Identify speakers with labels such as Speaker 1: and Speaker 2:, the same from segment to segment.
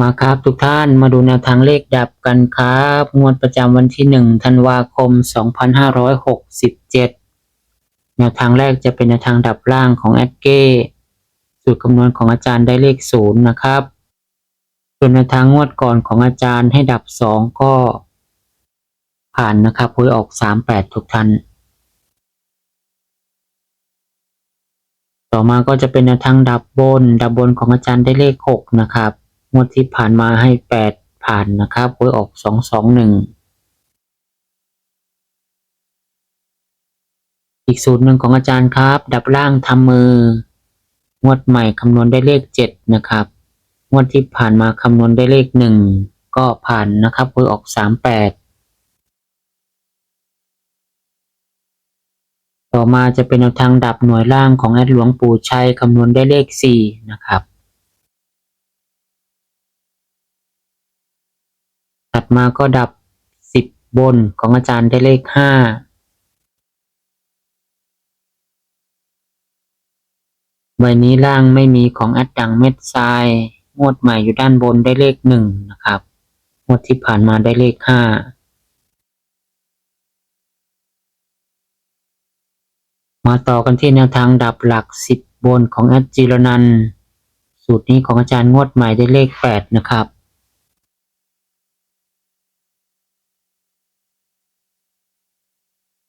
Speaker 1: มาครับทุกท่านมาดูแนวทางเลขดับกันครับ งวดประจำวันที่หนึ่งธันวาคม 2567 แนวทางแรกจะเป็นแนวทางดับล่างของแอดเก้สูตรคำนวณของอาจารย์ได้เลขศูนย์นะครับ ส่วนแนวทางงวดก่อนของอาจารย์ให้ดับสองก็ ผ่านนะครับหวยออก 38 ทุกท่าน ต่อมาก็จะเป็นแนวทางดับบน ดับบนของอาจารย์ได้เลขหกนะครับ งวดที่ผ่านมาให้แปดผ่านนะครับหวยออกสองสองหนึ่งอีกสูตรหนึ่งของอาจารย์ครับ ดับล่างทำมือ งวดใหม่คำนวณได้เลขเจ็ดนะครับ งวดที่ผ่านมาคำนวณได้เลขหนึ่งก็ผ่านนะครับหวยออกสามแปดต่อมาจะเป็นแนวทางดับหน่วยล่างของแอดหลวงปู่ชัยคำนวณได้เลขสี่นะครับ ถัดมาก็ดับสิบนของอาจารย์ได้เลขห้าใบนี้ล่างไม่มีของแอดดังเม็ดทรายงวดใหม่อยู่ด้านบนได้เลขหนึ่งนะครับงวดที่ผ่านมาได้เลขห้ามาต่อกันที่แนวทางดับหลักสิบนของแอดจิรนันสูตรนี้ของอาจารย์งวดใหม่ได้เลขแปดนะครับ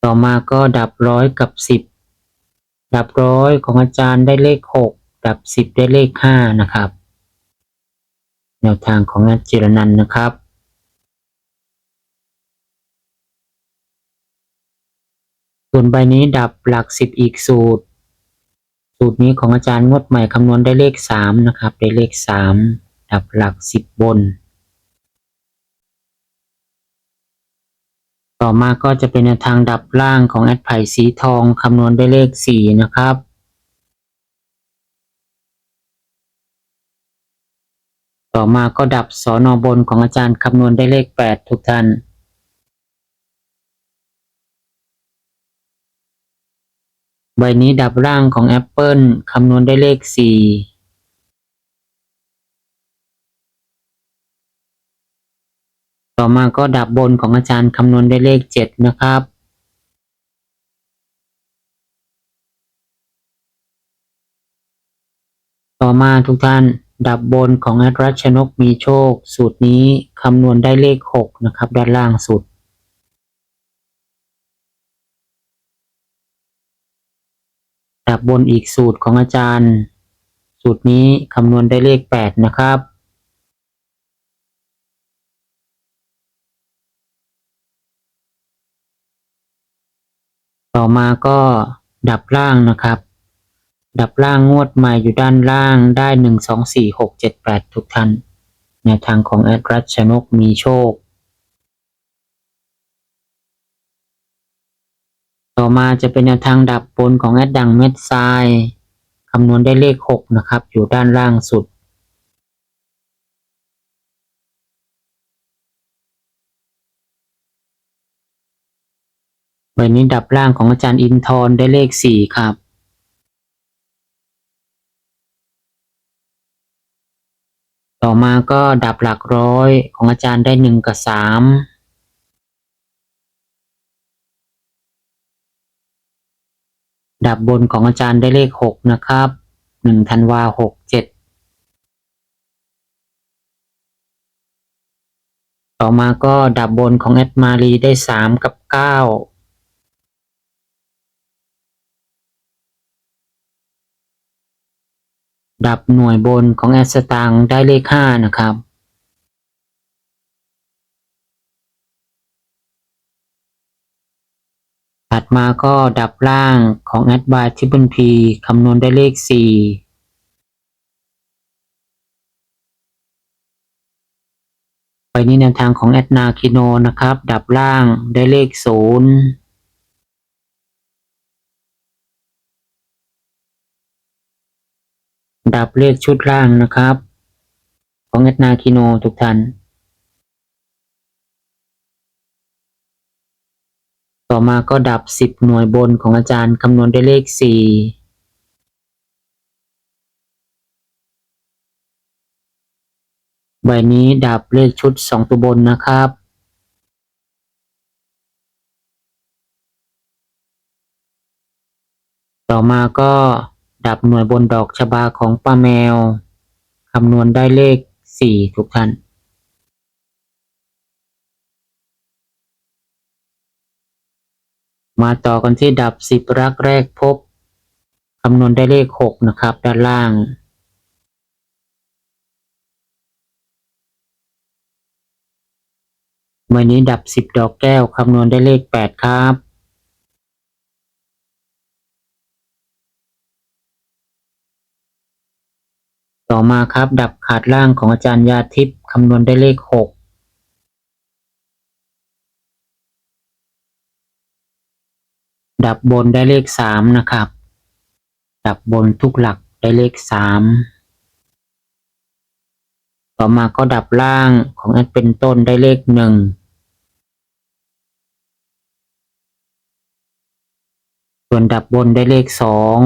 Speaker 1: ต่อมาก็ดับร้อยกับสิบดับร้อยของอาจารย์ได้เลขหกดับสิบได้เลขห้านะครับ แนวทางของอาจิรนันนะครับส่วนใบนี้ดับหลักสิบอีกสูตร สูตรนี้ของอาจารย์งดใหม่คำนวณได้เลขสามนะครับ ได้เลขสามดับหลักสิบบน ต่อมาก็จะเป็นแนวทางดับล่างของแอดไผ่สีทองคำนวณได้เลขสี่นะครับ ต่อมาก็ดับสอนอบนของอาจารย์คำนวณได้เลขแปดทุกท่านใบนี้ดับร่างของแอปเปิลคำนวณได้เลขสี่ ต่อมาก็ดับบนของอาจารย์คำนวณได้เลขเจ็ดนะครับ ต่อมาทุกท่านดับบนของแอดรัชนกมีโชค สูตรนี้คำนวณได้เลขหกนะครับ ด้านล่างสุด ดับบนอีกสูตรของอาจารย์ สูตรนี้คำนวณได้เลขแปดนะครับ ต่อมาก็ดับล่างนะครับ ดับล่างงวดใหม่อยู่ด้านล่างได้หนึ่งสองสี่หกเจ็ดแปดทุกท่านแนวทางของแอดรัชนกมีโชค ต่อมาจะเป็นแนวทางดับบนของแอดดังเม็ดทรายคำนวณได้เลขหกนะครับ อยู่ด้านล่างสุด ใบนี้ดับล่างของอาจารย์อินทร์ได้เลขสี่ครับ ต่อมาก็ดับหลักร้อยของอาจารย์ได้หนึ่งกับสามดับบนของอาจารย์ได้เลขหกนะครับหนึ่งธันวาหกเจ็ดต่อมาก็ดับบนของแอดมารีได้สามกับเก้า ดับหน่วยบนของแอสตังได้เลข 5 นะครับ ถัดมาก็ดับล่างของแอดบายทิบเบิลพีคำนวณได้เลข 4ไปนี้แนวทางของแอดนาคิโนนะครับ ดับล่างได้เลข 0 ดับเลขชุดล่างนะครับ ของแอดนาคิโนทุกท่านต่อมาก็ดับสิบหน่วยบนของอาจารย์คำนวณได้เลขสี่ใบนี้ดับเลขชุดสองตัวบนนะครับ ต่อมาก็ ดับหน่วยบนดอกชบาของป้าแมว คำนวณได้เลขสี่ทุกท่าน มาต่อกันที่ดับสิบรักแรกพบ คำนวณได้เลขหกนะครับ ด้านล่างเมื่อนี้ดับสิบดอกแก้ว คำนวณได้เลขแปดครับ ต่อมาครับ ดับขาดล่างของอาจารย์ยาทิพย์คำนวณได้เลขหกดับบนได้เลขสามนะครับ ดับบนทุกหลักได้เลขสามต่อมาก็ดับล่างของแอดเป็นต้นได้เลขหนึ่งส่วนดับบนได้เลขสอง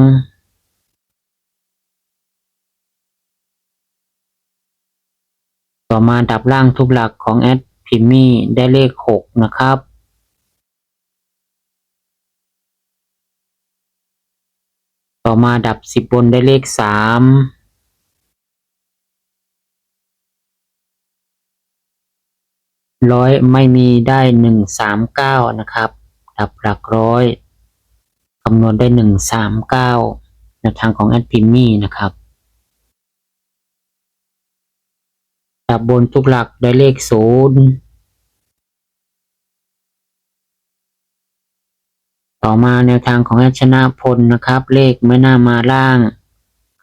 Speaker 1: ต่อมาดับล่างทุกหลักของแอดพิมมี่ได้เลขหกนะครับ ต่อมาดับสิบบนได้เลขสามร้อยไม่มีได้หนึ่งสามเก้านะครับ ดับหลักร้อยคำนวณได้หนึ่งสามเก้าในทางของแอดพิมมี่นะครับ ดับบนทุกหลักได้เลขศูนย์ต่อมาแนวทางของชนะพลนะครับ เลขไม่น่ามาล่าง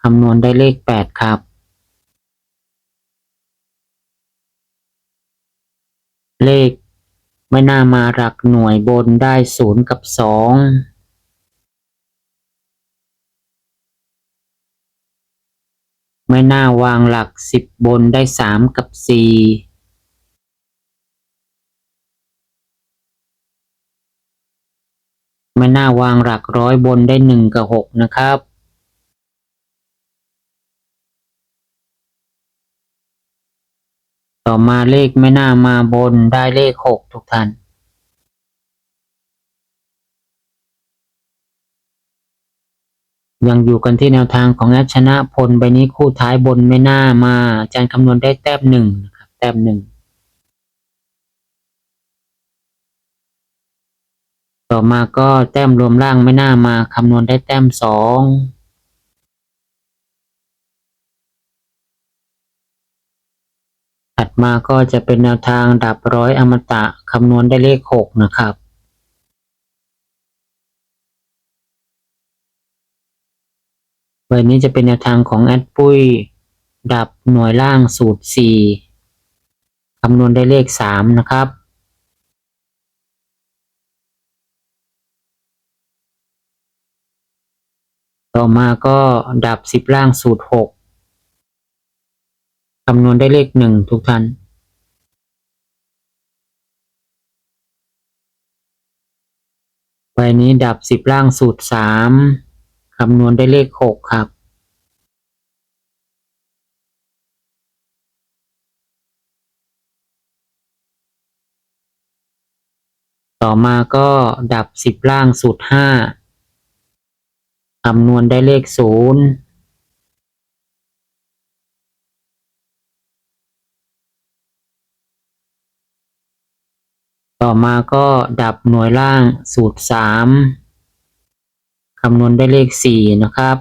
Speaker 1: คำนวณได้เลขแปดครับ เลขไม่น่ามาหลักหน่วยบนได้ศูนย์กับสอง ไม่น่าวางหลักสิบบนได้สามกับสี่ไม่น่าวางหลักร้อยบนได้หนึ่งกับหกนะครับ ต่อมาเลขไม่น่ามาบนได้เลขหกทุกท่าน ยังอยู่กันที่แนวทางของแอดชนะพลใบนี้คู่ท้ายบนไม่น่ามาอาจารย์คำนวณได้แต้มหนึ่งนะครับแต้มหนึ่งต่อมาก็แต้มรวมล่างไม่น่ามาคำนวณได้แต้มสองถัดมาก็จะเป็นแนวทางดับร้อยอมตะคำนวณได้เลขหกนะครับ ใบนี้จะเป็นแนวทางของแอดปุ้ย ดับหน่วยล่างสูตรสี่คำนวณได้เลขสามนะครับ ต่อมาก็ดับสิบล่างสูตรหกคำนวณได้เลขหนึ่งทุกท่านใบนี้ดับสิบล่างสูตรสาม คำนวณได้เลขหกครับ ต่อมาก็ดับสิบล่างสูตรห้าคำนวณได้เลขศูนย์ต่อมาก็ดับหน่วยล่างสูตรสาม คำนวณได้เลขสี่นะครับ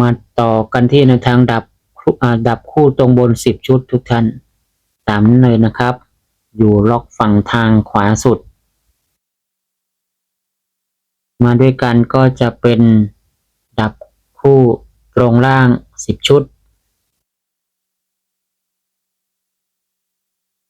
Speaker 1: มาต่อกันที่แนทางดับคู่อ่าดับคู่ตรงบนสิบชุดทุกท่านตามนั้นเลยนะครับ อยู่ล็อกฝั่งทางขวาสุด มาด้วยกันก็จะเป็นดับคู่ตรงล่างสิบชุด